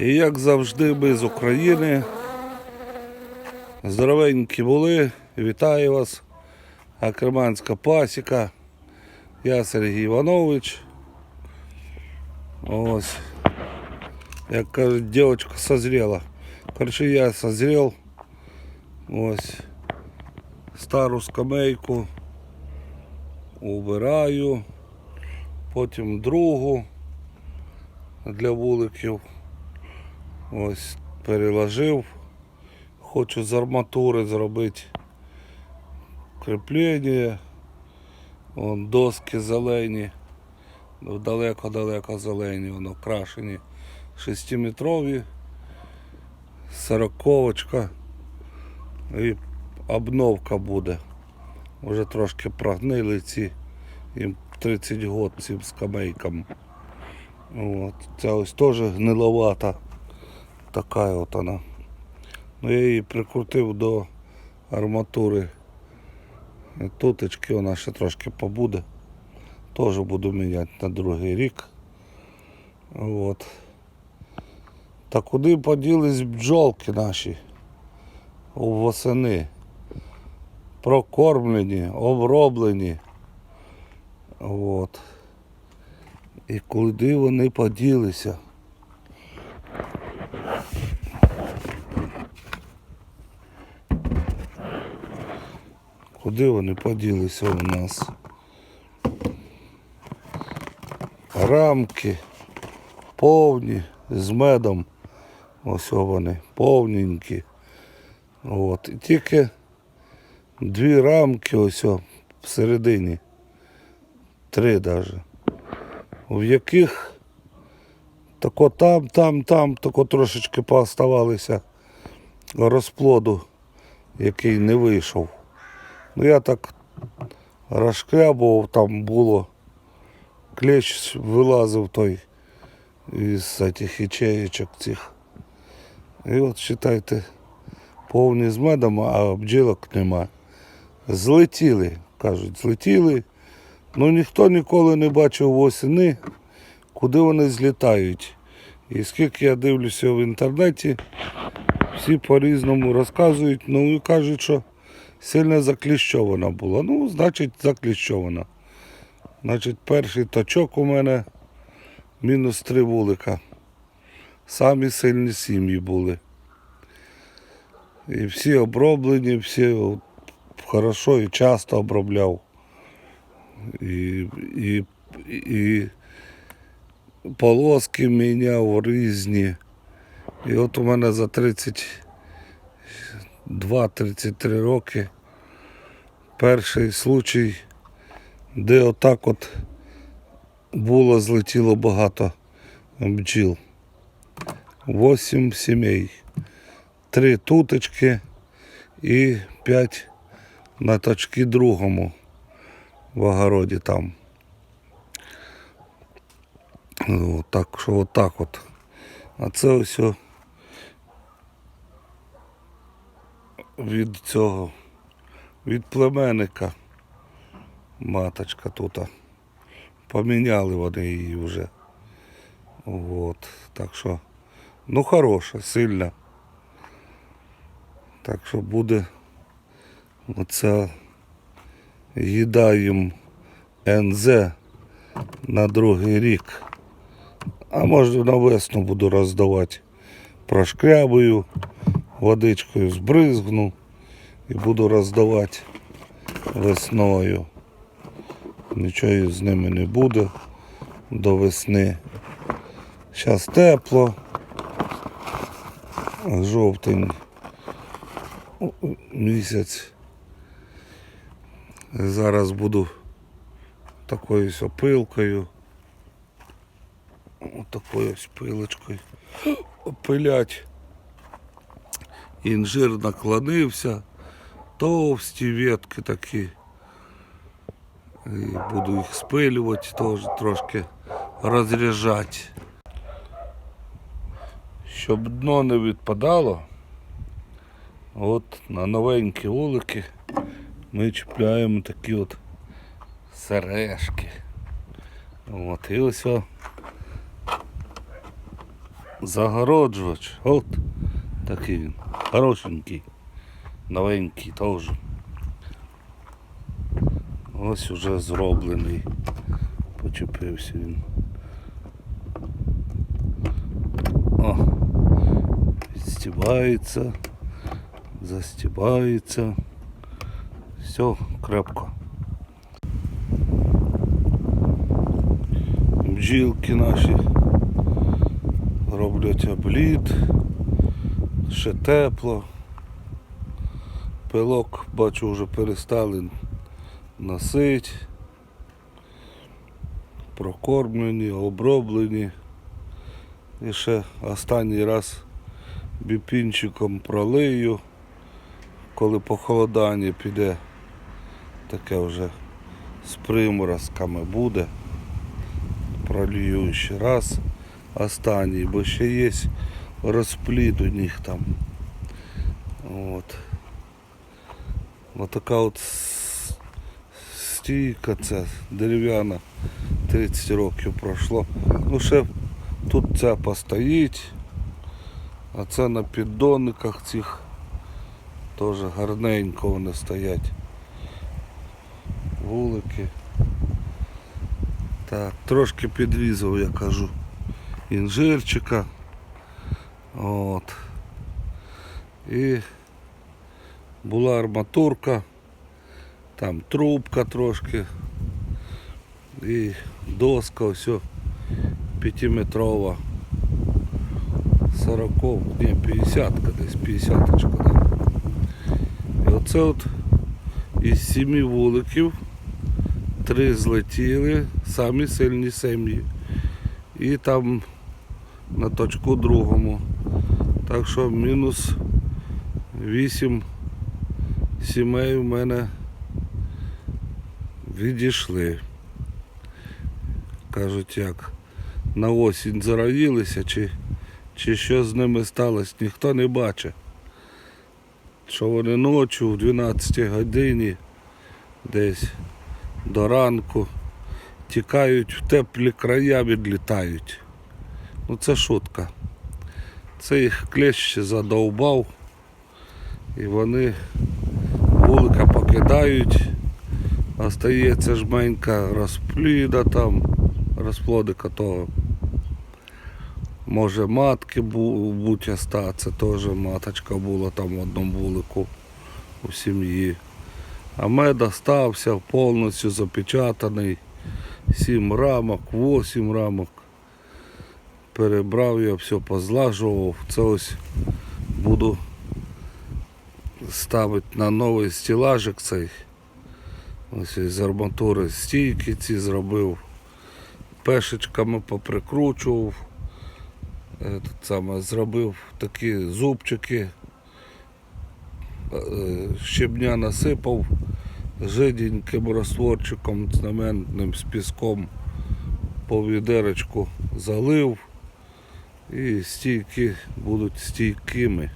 І як завжди, ми з України. Здоровенькі були. Вітаю вас. Акерманська пасіка. Я Сергій Іванович. Ось. Як кажуть, дівчинка созрела. Короче, я созрел. Ось. Стару скамейку. Убираю. Потім другу для вуликів. Ось переложив. Хочу з арматури зробити кріплення. Вон доски зелені. Далеко-далеко зелені, воно крашені. Шестиметрові. Сороковочка. І обновка буде. Вже трошки прогнили ці. Їм 30 год цим скамейкам. От. Ця ось теж гниловата. Така от вона. Ну я її прикрутив до арматури. Туточки вона ще трошки побуде. Теж буду міняти на другий рік. От. Та куди поділись бджолки наші у восени? Прокормлені, оброблені. От. І куди вони поділися? Куди вони поділися у нас? Рамки повні з медом. Ось вони, повненькі. От. І тільки дві рамки ось всередині. Три навіть. В яких тако там, там, там, тако трошечки пооставалися розплоду, який не вийшов. Ну я так розшкрябував, там було клещ вилазив той із цих ячеєчок цих. І от вважайте, повні з медом, а бджілок нема. Злетіли, кажуть, злетіли. Ну ніхто ніколи не бачив восени, куди вони злітають. І скільки я дивлюся в інтернеті, всі по-різному розказують, ну і кажуть, що сильно закліщована була. Ну, значить, закліщована. Значить, перший точок у мене мінус три вулика. Самі сильні сім'ї були. І всі оброблені, всі от, хорошо і часто обробляв. І, і, і полоски міняв різні. І от у мене за 32-33 роки перший случай, де отак от було, злетіло багато бджіл. Восім сімей. Три туточки і п'ять на точки другому в огороді там. Так що отак от. А це ось від цього, від племенника маточка тут. Поміняли вони її вже. От. Так що, ну хороша, сильна. Так що буде оця їда їм НЗ на другий рік. А може на весну буду роздавати. Прошкрябую, водичкою збризгну і буду роздавати весною. Нічого з ними не буде до весни. Зараз тепло. Жовтень місяць. Зараз буду такою ось опилкою. Отакою ось пилочкою опилять. Інжир наклонився, товсті ветки такі. І буду їх спилювати, теж трошки розряджати. Щоб дно не відпадало, от на новенькі вулики ми чіпляємо такі от сережки. От, і ось о Загороджувач. От такий він. Хорошенький. Новенький теж. Ось уже зроблений. Почепився він. О, стібається, застібається. Все крепко. Бджілки наші роблять обліт, ще тепло. Пилок, бачу, вже перестали носить. Прокормлені, оброблені. І ще останній раз біпінчиком пролию, коли похолодання піде, таке вже з приморозками буде. Пролью ще раз останній, бо ще є розплід у них там. От. Отака от стійка ця дерев'яна 30 років пройшло. Ну ще тут ця постоїть, а це на піддонниках цих теж гарненько вони стоять. Вулики. Так, трошки підрізав, я кажу, інжирчика. От. І була арматурка, там трубка трошки і доска ось п'ятиметрова. 40, ні, 50 десь, 50 да. І оце от із сіми вуликів три злетіли, самі сильні сім'ї. І там на точку другому. Так що мінус 8 сімей в мене відійшли. Кажуть, як на осінь зароїлися, чи, чи що з ними сталося, ніхто не бачить. Що вони ночі в 12 годині десь до ранку тікають в теплі края, відлітають. Ну це шутка. Це їх клещ задовбав і вони вулика покидають, остається жменька розпліда там, розплодика того. Може матки бу- будь остаться, теж маточка була там в одному вулику у сім'ї. А мед остався повністю запечатаний. Сім рамок, вісім рамок. Перебрав я все, позлажував. Це ось буду ставити на новий стілажик цей. Ось із арматури стійки ці зробив. Пешечками поприкручував. Тут саме зробив такі зубчики. Е, Щебня насипав жиденьким розтворчиком знаменним з піском по відерочку залив і стійки будуть стійкими.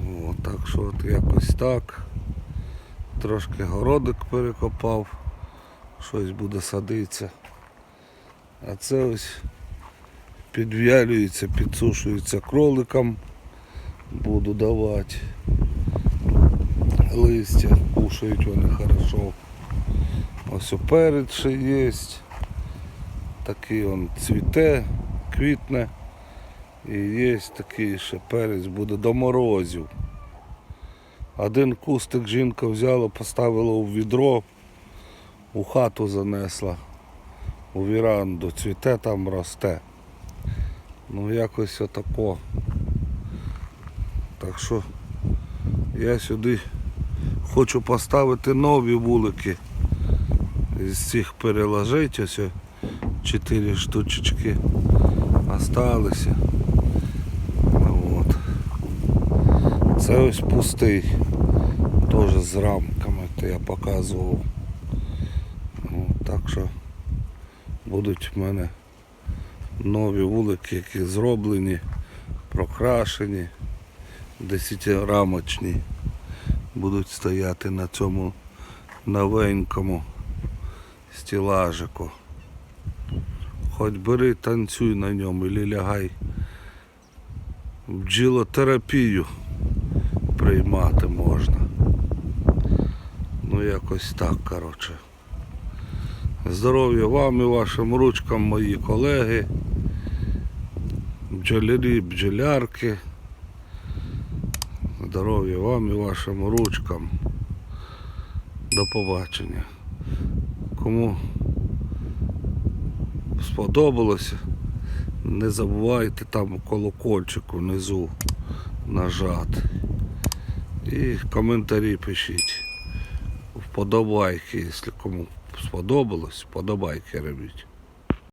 О, так що от якось так. Трошки городик перекопав, щось буде садитися. А це ось підв'ялюється, підсушується кроликам. Буду давати листя, кушають вони хорошо. Ось перець ще є. Такий он цвіте, квітне. І є такий ще перець, буде до морозів. Один кустик жінка взяла, поставила у відро, у хату занесла, у віранду, цвіте там росте. Ну якось отако. Так що я сюди хочу поставити нові вулики. З цих переложити ось чотири штучечки осталися. От. Це ось пустий. Теж з рамками, то я показував. Ну, так що будуть в мене нові вулики, які зроблені, прокрашені, десятирамочні. Будуть стояти на цьому новенькому стілажику. Хоч бери, танцюй на ньому, і лягай. Бджілотерапію приймати можна. Ну якось так, коротше. Здоров'я вам і вашим ручкам, мої колеги, бджолярі, бджолярки. Здоров'я вам і вашим ручкам. До побачення. Кому сподобалося, не забувайте там колокольчик внизу нажати. І коментарі пишіть. Вподобайки, якщо кому сподобалось, вподобайки робіть.